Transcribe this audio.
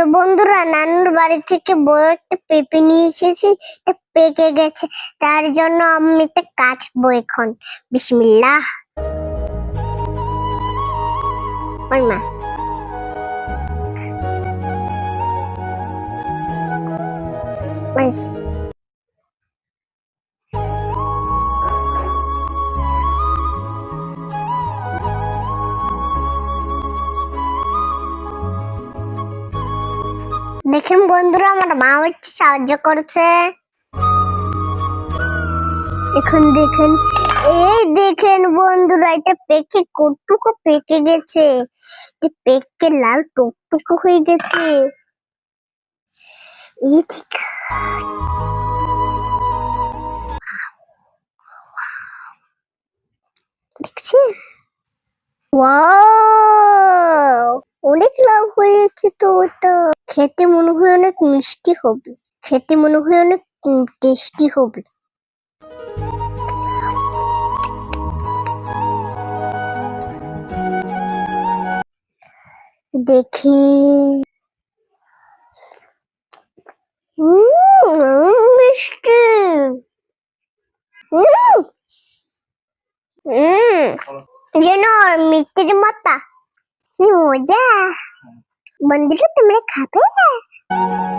শোনো বন্ধুরা, নানুর বাড়ি থেকে বড় একটা পেঁপে নিয়ে এসেছি পেকে গেছে, তার জন্য আমি এটা কাটবো এখন। বিসমিল্লাহ। মা। দেখেন বন্ধুরা, আমার মা একটু সাহায্য করছে। এখন দেখেন। এই দেখেন বন্ধুরা, এটা পেকে কটুকু পেকে গেছে? পেকে লাল টুকটুকু হয়ে গেছে। এই দেখ। দেখছেন ওয়াও! অনেক লাভ হয়েছে তো ওটা। খেতে মনে হয় অনেক মিষ্টি হবে। খেতে মনে হয় অনেক টেস্টি হবে। দেখি। মিষ্টি। যেন মিষ্টির মতো কি মজা। मंदिर तो तुम्हें खाते है।